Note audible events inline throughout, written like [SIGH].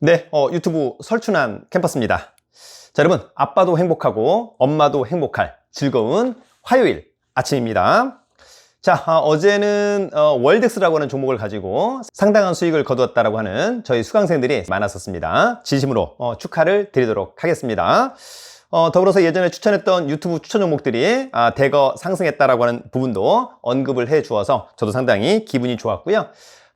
네, 어, 유튜브 설춘한 캠퍼스입니다. 자, 여러분, 아빠도 행복하고 엄마도 행복할 즐거운 화요일 아침입니다. 자, 아, 어제는 어, 월덱스라고 하는 종목을 가지고 상당한 수익을 거두었다라고 하는 저희 수강생들이 많았었습니다. 진심으로 어, 축하를 드리도록 하겠습니다. 어, 더불어서 예전에 추천했던 유튜브 추천 종목들이 아, 대거 상승했다라고 하는 부분도 언급을 해 주어서 저도 상당히 기분이 좋았고요.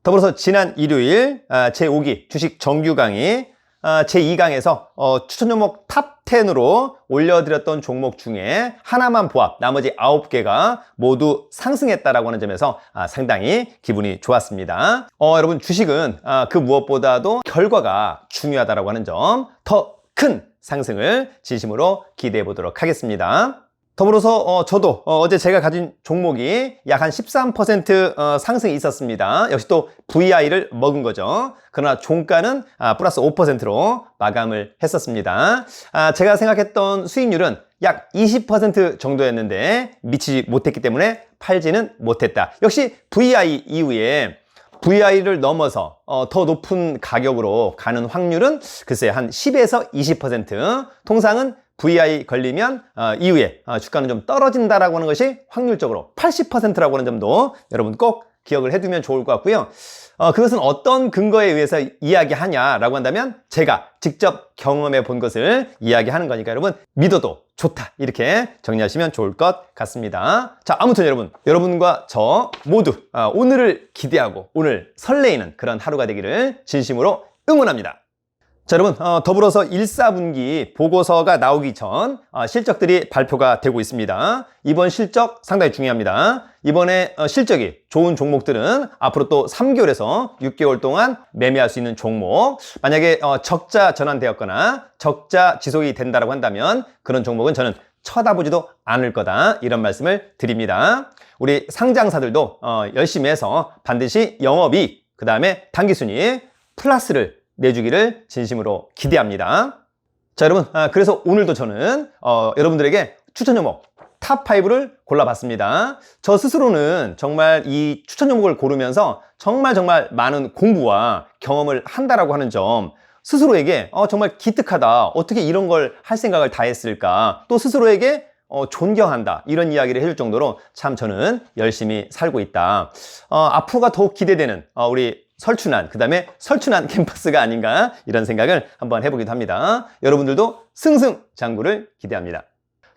더불어서 지난 일요일 아, 제5기 주식 정규 강의 아, 제2강에서 어, 추천 종목 탑 10으로 올려드렸던 종목 중에 하나만 보합 나머지 9개가 모두 상승했다라고 하는 점에서 아, 상당히 기분이 좋았습니다. 어, 여러분 주식은 아, 그 무엇보다도 결과가 중요하다라고 하는 점 더 큰 상승을 진심으로 기대해 보도록 하겠습니다. 더불어서 어, 저도 어, 제 제가 가진 종목이 약 한 13% 어, 상승이 있었습니다. 역시 또 VI를 먹은 거죠. 그러나 종가는 아, 플러스 5%로 마감을 했었습니다. 아, 제가 생각했던 수익률은 약 20% 정도였는데 미치지 못했기 때문에 팔지는 못했다. 역시 VI 이후에 VI를 넘어서 어, 더 높은 가격으로 가는 확률은 글쎄 한 10에서 20% 통상은 VI 걸리면 어, 이후에 어, 주가는 좀 떨어진다라고 하는 것이 확률적으로 80%라고 하는 점도 여러분 꼭 기억을 해두면 좋을 것 같고요. 어, 그것은 어떤 근거에 의해서 이야기하냐라고 한다면 제가 직접 경험해 본 것을 이야기하는 거니까 여러분 믿어도 좋다 이렇게 정리하시면 좋을 것 같습니다. 자 아무튼 여러분 여러분과 저 모두 아, 오늘을 기대하고 오늘 설레이는 그런 하루가 되기를 진심으로 응원합니다. 자 여러분 어, 더불어서 1사분기 보고서가 나오기 전 어, 실적들이 발표가 되고 있습니다. 이번 실적 상당히 중요합니다. 이번에 어, 실적이 좋은 종목들은 앞으로 또 3개월에서 6개월 동안 매매할 수 있는 종목 만약에 어, 적자 전환되었거나 적자 지속이 된다고 한다면 그런 종목은 저는 쳐다보지도 않을 거다 이런 말씀을 드립니다. 우리 상장사들도 어, 열심히 해서 반드시 영업이익 그 다음에 단기순이익 플러스를 내주기를 진심으로 기대합니다. 자, 여러분. 아, 그래서 오늘도 저는 어, 여러분들에게 추천 종목 탑5를 골라봤습니다. 저 스스로는 정말 이 추천 종목을 고르면서 정말 정말 많은 공부와 경험을 한다라고 하는 점 스스로에게 어, 정말 기특하다. 어떻게 이런 걸 할 생각을 다 했을까? 또 스스로에게 어, 존경한다. 이런 이야기를 해줄 정도로 참 저는 열심히 살고 있다. 어, 앞으로가 더욱 기대되는 어, 우리 설춘한, 그 다음에 설춘한 [LAUGHS] 캠퍼스가 아닌가 이런 생각을 한번 해보기도 합니다. 여러분들도 승승장구를 기대합니다.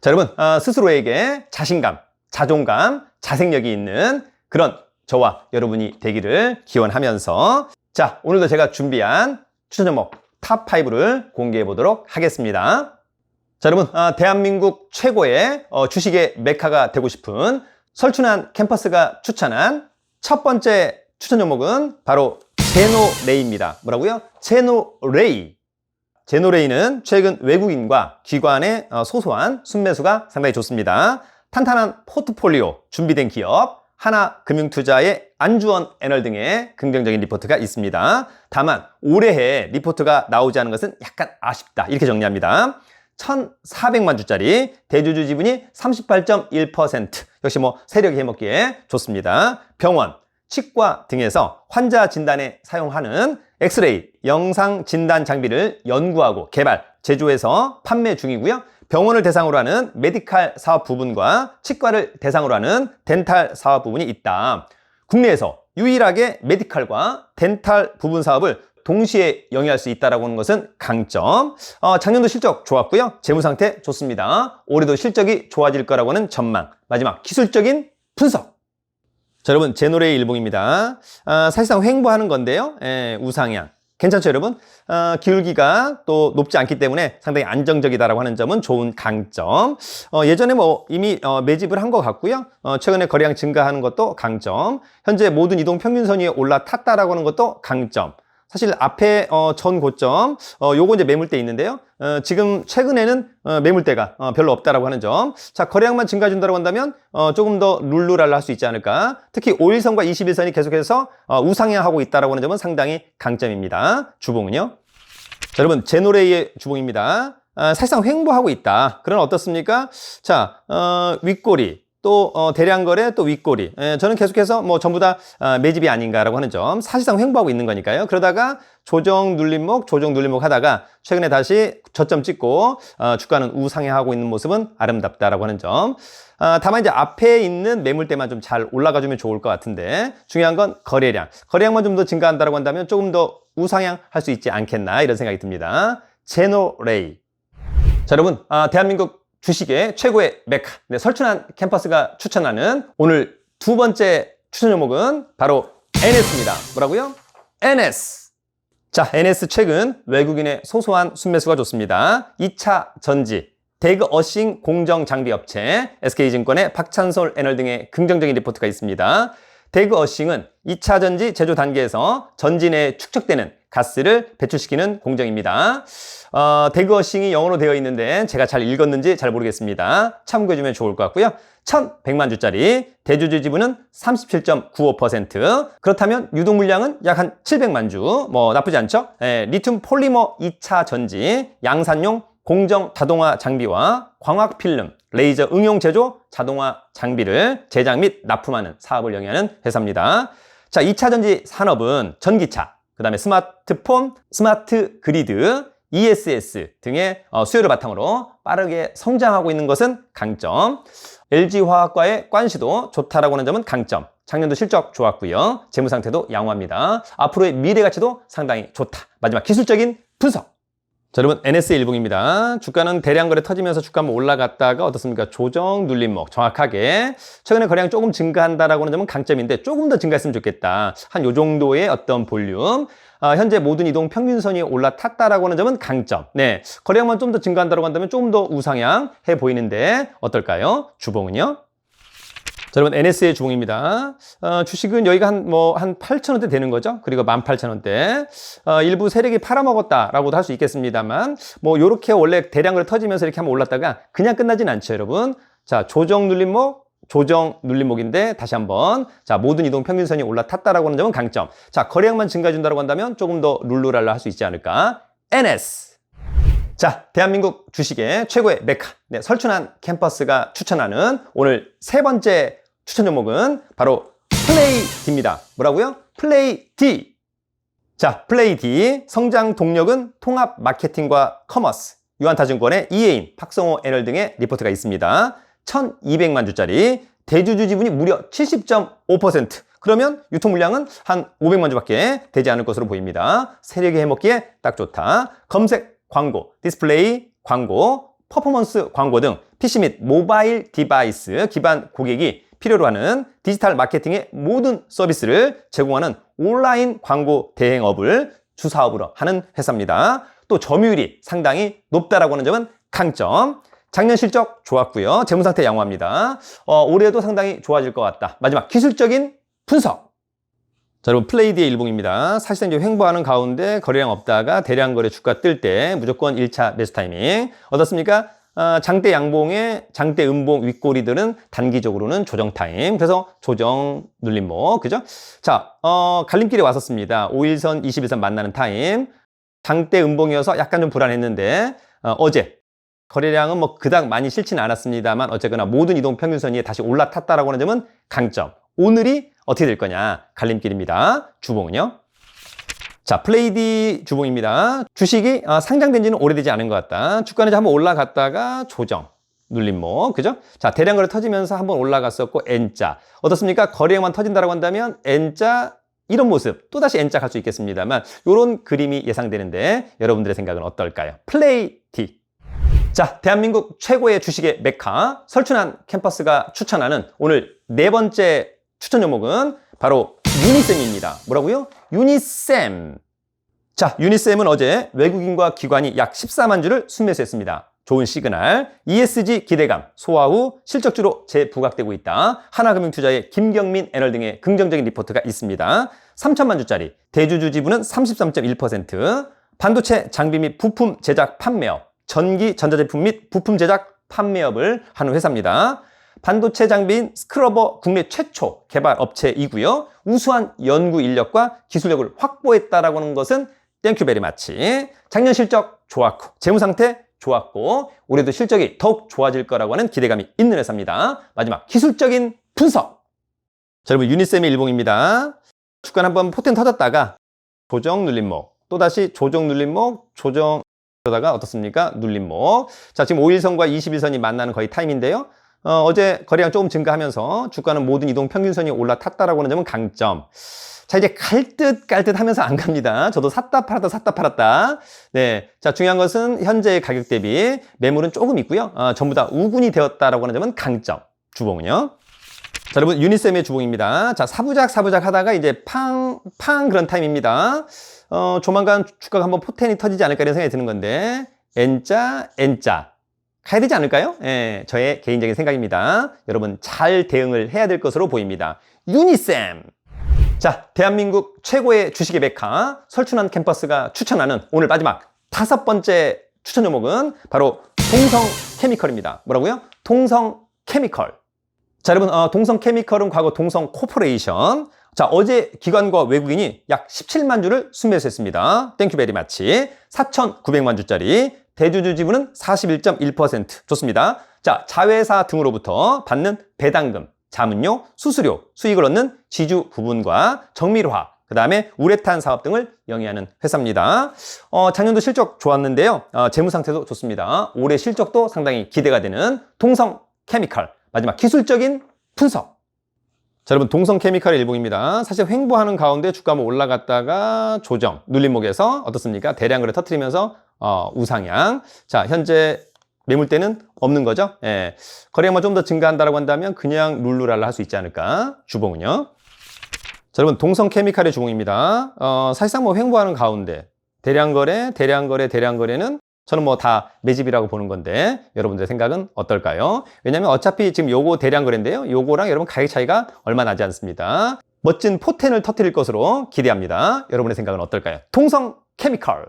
자, 여러분, 어, 스스로에게 자신감, 자존감, 자생력이 있는 그런 저와 여러분이 되기를 기원하면서 자, 오늘도 제가 준비한 추천 종목 탑5를 공개해 보도록 하겠습니다. 자, 여러분, 어, 대한민국 최고의 어, 주식의 메카가 되고 싶은 설춘한 캠퍼스가 추천한 첫 번째 추천 종목은 바로 제노레이입니다. 뭐라고요? 제노레이. 제노레이는 최근 외국인과 기관의 어, 소소한 순매수가 상당히 좋습니다. 탄탄한 포트폴리오 준비된 기업, 하나금융투자의 안주원 애널 등의 긍정적인 리포트가 있습니다. 다만 올해에 리포트가 나오지 않은 것은 약간 아쉽다. 이렇게 정리합니다. 1,400만 주짜리 대주주 지분이 38.1% 역시 뭐 세력이 해먹기에 좋습니다. 병원, 치과 등에서 환자 진단에 사용하는 엑스레이 영상 진단 장비를 연구하고 개발, 제조해서 판매 중이고요. 병원을 대상으로 하는 메디칼 사업 부분과 치과를 대상으로 하는 덴탈 사업 부분이 있다. 국내에서 유일하게 메디칼과 덴탈 부분 사업을 동시에 영위할 수 있다라고 하는 것은 강점. 어, 작년도 실적 좋았고요. 재무 상태 좋습니다. 올해도 실적이 좋아질 거라고 하는 전망. 마지막 기술적인 분석. 자, 여러분 제 노래의 일봉입니다. 아, 사실상 횡보하는 건데요. 예, 우상향. 괜찮죠, 여러분? 어, 기울기가 또 높지 않기 때문에 상당히 안정적이다라고 하는 점은 좋은 강점. 어, 예전에 뭐 이미 어, 매집을 한 것 같고요. 어, 최근에 거래량 증가하는 것도 강점. 현재 모든 이동 평균선 위에 올라탔다라고 하는 것도 강점. 사실 앞에 어, 전 고점 어, 요거 이제 매물대 있는데요. 어, 지금 최근에는 어, 매물대가 어, 별로 없다라고 하는 점. 자 거래량만 증가 준다고 한다면 어, 조금 더 룰루랄라 할 수 있지 않을까. 특히 5일선과 21선이 계속해서 어, 우상향하고 있다라고 하는 점은 상당히 강점입니다. 주봉은요. 자, 여러분 제 노래의 주봉입니다. 아, 사실상 횡보하고 있다. 그런 어떻습니까? 자 어, 윗꼬리 또 어, 대량 거래, 또 윗꼬리. 예, 저는 계속해서 뭐 전부 다 어, 매집이 아닌가라고 하는 점 사실상 횡보하고 있는 거니까요. 그러다가 조정 눌림목, 조정 눌림목 하다가 최근에 다시 저점 찍고 어, 주가는 우상향하고 있는 모습은 아름답다라고 하는 점. 아, 다만 이제 앞에 있는 매물대만 좀 잘 올라가 주면 좋을 것 같은데 중요한 건 거래량. 거래량만 좀 더 증가한다고 한다면 조금 더 우상향 할 수 있지 않겠나 이런 생각이 듭니다. 제노레이. 자, 여러분, 아, 대한민국 주식의 최고의 메카, 네, 설춘한 캠퍼스가 추천하는 오늘 두 번째 추천 종목은 바로 NS입니다. 뭐라고요? NS. 자, NS 최근 외국인의 소소한 순매수가 좋습니다. 2차 전지, 대그 어싱 공정 장비 업체, SK증권의 박찬솔 애널 등의 긍정적인 리포트가 있습니다. 대그 어싱은 2차 전지 제조 단계에서 전지 내에 축적되는 가스를 배출시키는 공정입니다. 어, 대그 어싱이 영어로 되어 있는데 제가 잘 읽었는지 잘 모르겠습니다. 참고해주면 좋을 것 같고요. 1100만 주짜리 대주주 지분은 37.95% 그렇다면 유동 물량은 약 한 700만 주. 뭐 나쁘지 않죠? 예, 리튬 폴리머 2차 전지 양산용 공정 자동화 장비와 광학 필름, 레이저 응용 제조 자동화 장비를 제작 및 납품하는 사업을 영위하는 회사입니다. 자, 2차 전지 산업은 전기차, 그 다음에 스마트폰, 스마트 그리드, ESS 등의 어, 수요를 바탕으로 빠르게 성장하고 있는 것은 강점. LG화학과의 관시도 좋다라고 하는 점은 강점. 작년도 실적 좋았고요. 재무 상태도 양호합니다. 앞으로의 미래 가치도 상당히 좋다. 마지막 기술적인 분석. 자, 여러분 NS 일봉입니다. 주가는 대량 거래 터지면서 주가 한번 올라갔다가 어떻습니까? 조정 눌림목 정확하게 최근에 거래량 조금 증가한다라고 하는 점은 강점인데 조금 더 증가했으면 좋겠다. 한 요 정도의 어떤 볼륨. 아, 현재 모든 이동 평균선이 올라탔다라고 하는 점은 강점. 네, 거래량만 좀 더 증가한다고 한다면 조금 더 우상향 해 보이는데 어떨까요? 주봉은요? 자, 여러분 NS의 주봉입니다. 어, 주식은 여기가 한 뭐한 8,000원대 되는 거죠. 그리고 18,000원대. 어, 일부 세력이 팔아먹었다라고도 할 수 있겠습니다만 뭐 요렇게 원래 대량으로 터지면서 이렇게 한번 올랐다가 그냥 끝나진 않죠, 여러분. 자, 조정 눌림목 조정 눌림목인데 다시 한번 자 모든 이동 평균선이 올라탔다라고 하는 점은 강점. 자 거래량만 증가해 준다고 한다면 조금 더 룰루랄라 할 수 있지 않을까? NS. 자 대한민국 주식의 최고의 메카 네, 설춘한 캠퍼스가 추천하는 오늘 세 번째 추천 종목은 바로 플레이 D입니다. 뭐라고요? 플레이 D. 자 플레이 D 성장 동력은 통합 마케팅과 커머스. 유한타증권의 이혜인, 박성호 애널 등의 리포트가 있습니다. 1200만 주짜리 대주주 지분이 무려 70.5% 그러면 유통 물량은 한 500만 주밖에 되지 않을 것으로 보입니다. 세력이 해먹기에 딱 좋다. 검색 광고, 디스플레이 광고, 퍼포먼스 광고 등 PC 및 모바일 디바이스 기반 고객이 필요로 하는 디지털 마케팅의 모든 서비스를 제공하는 온라인 광고 대행업을 주사업으로 하는 회사입니다. 또 점유율이 상당히 높다라고 하는 점은 강점. 작년 실적 좋았고요. 재무 상태 양호합니다. 어, 올해도 상당히 좋아질 것 같다. 마지막 기술적인 분석. 자, 여러분 플레이디의 일봉입니다. 사실상 이제 횡보하는 가운데 거래량 없다가 대량 거래 주가 뜰 때 무조건 1차 매수 타이밍. 어떻습니까? 어, 장대 양봉의 장대 음봉 윗꼬리들은 단기적으로는 조정 타임. 그래서 조정 눌림목. 그죠? 자, 어, 갈림길에 왔었습니다. 5일선, 21선 만나는 타임. 장대 음봉이어서 약간 좀 불안했는데 어, 제 거래량은 뭐 그닥 많이 싫지는 않았습니다만 어쨌거나 모든 이동 평균선 위에 다시 올라탔다라고 하는 점은 강점. 오늘이 어떻게 될 거냐? 갈림길입니다. 주봉은요? 자, 플레이디 주봉입니다. 주식이 아, 상장된 지는 오래되지 않은 것 같다. 주가는 이제 한번 올라갔다가 조정. 눌림목, 그죠? 자, 대량 거래 터지면서 한번 올라갔었고, N자. 어떻습니까? 거래량만 터진다라고 한다면, N자, 이런 모습, 또다시 N자 갈 수 있겠습니다만, 이런 그림이 예상되는데, 여러분들의 생각은 어떨까요? 플레이 D. 자, 대한민국 최고의 주식의 메카, 설춘한 캠퍼스가 추천하는 오늘 네 번째 추천 종목은 바로 유니쌤입니다. 뭐라고요? 유니쌤. 자, 유니쌤은 어제 외국인과 기관이 약 14만 주를 순매수했습니다. 좋은 시그널, ESG 기대감, 소화 후 실적주로 재부각되고 있다. 하나금융투자의 김경민 애널 등의 긍정적인 리포트가 있습니다. 3천만 주짜리, 대주주 지분은 33.1%, 반도체 장비 및 부품 제작 판매업, 전기 전자제품 및 부품 제작 판매업을 하는 회사입니다. 반도체 장비인 스크러버 국내 최초 개발 업체이고요. 우수한 연구 인력과 기술력을 확보했다라고 하는 것은 땡큐 베리 마치. 작년 실적 좋았고 재무 상태 좋았고 올해도 실적이 더욱 좋아질 거라고 하는 기대감이 있는 회사입니다. 마지막 기술적인 분석. 자, 여러분 유니쌤의 일봉입니다. 주가는 한번 포텐 터졌다가 조정 눌림목 또다시 조정 눌림목 조정 그러다가 어떻습니까? 눌림목. 자, 지금 5일선과 21선이 만나는 거의 타임인데요. 어, 제 거래량 조금 증가하면서 주가는 모든 이동 평균선이 올라탔다라고 하는 점은 강점. 자, 이제 갈듯 갈듯 하면서 안 갑니다. 저도 샀다 팔았다 샀다 팔았다. 네. 자, 중요한 것은 현재의 가격 대비 매물은 조금 있고요. 어, 전부 다 우군이 되었다라고 하는 점은 강점. 주봉은요. 자, 여러분, 유니쌤의 주봉입니다. 자, 사부작, 사부작 하다가 이제 팡, 팡 그런 타임입니다. 어, 조만간 주가가 한번 포텐이 터지지 않을까 이런 생각이 드는 건데, N자, N자. 가야 되지 않을까요? 예, 저의 개인적인 생각입니다. 여러분, 잘 대응을 해야 될 것으로 보입니다. 유니쌤! 자, 대한민국 최고의 주식의 메카, 설춘한 캠퍼스가 추천하는 오늘 마지막 다섯 번째 추천 종목은 바로 동성 케미컬입니다. 뭐라고요? 동성 케미컬. 자, 여러분, 어, 동성 케미컬은 과거 동성 코퍼레이션. 자, 어제 기관과 외국인이 약 17만 주를 순매수했습니다. 땡큐 베리 마치. 4,900만 주짜리. 대주주 지분은 41.1% 좋습니다. 자, 자회사 등으로부터 받는 배당금, 자문료, 수수료, 수익을 얻는 지주 부분과 정밀화, 그 다음에 우레탄 사업 등을 영위하는 회사입니다. 어, 작년도 실적 좋았는데요. 어, 재무 상태도 좋습니다. 올해 실적도 상당히 기대가 되는 동성 케미칼. 마지막 기술적인 분석. 자, 여러분 동성 케미칼의 일봉입니다. 사실 횡보하는 가운데 주가 한번 올라갔다가 조정, 눌림목에서 어떻습니까? 대량거래 터트리면서 어, 우상향. 자, 현재 매물대는 없는 거죠. 예. 거래량만 좀 더 증가한다고 한다면 그냥 룰루랄라 할 수 있지 않을까? 주봉은요. 자, 여러분 동성 케미칼의 주봉입니다. 어, 사실상 뭐 횡보하는 가운데 대량 거래, 대량 거래, 대량 거래는 저는 뭐 다 매집이라고 보는 건데 여러분들 생각은 어떨까요? 왜냐면 어차피 지금 요거 대량 거래인데요. 요거랑 여러분 가격 차이가 얼마 나지 않습니다. 멋진 포텐을 터뜨릴 것으로 기대합니다. 여러분의 생각은 어떨까요? 동성 케미칼.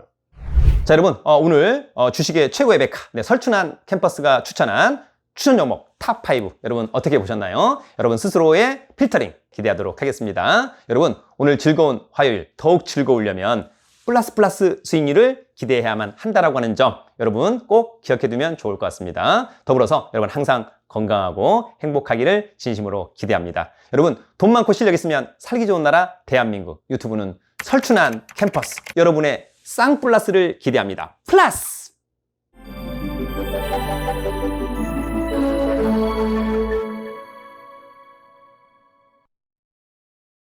자, 여러분, 어, 오늘 어, 주식의 최고의 메카, 네, 설춘한 캠퍼스가 추천한 추천 종목 탑5 여러분 어떻게 보셨나요? 여러분 스스로의 필터링 기대하도록 하겠습니다. 여러분 오늘 즐거운 화요일 더욱 즐거우려면 플러스 플러스 수익률을 기대해야만 한다라고 하는 점 여러분 꼭 기억해 두면 좋을 것 같습니다. 더불어서 여러분 항상 건강하고 행복하기를 진심으로 기대합니다. 여러분 돈 많고 실력 있으면 살기 좋은 나라 대한민국 유튜브는 설춘한 캠퍼스 여러분의 쌍플러스를 기대합니다. 플러스!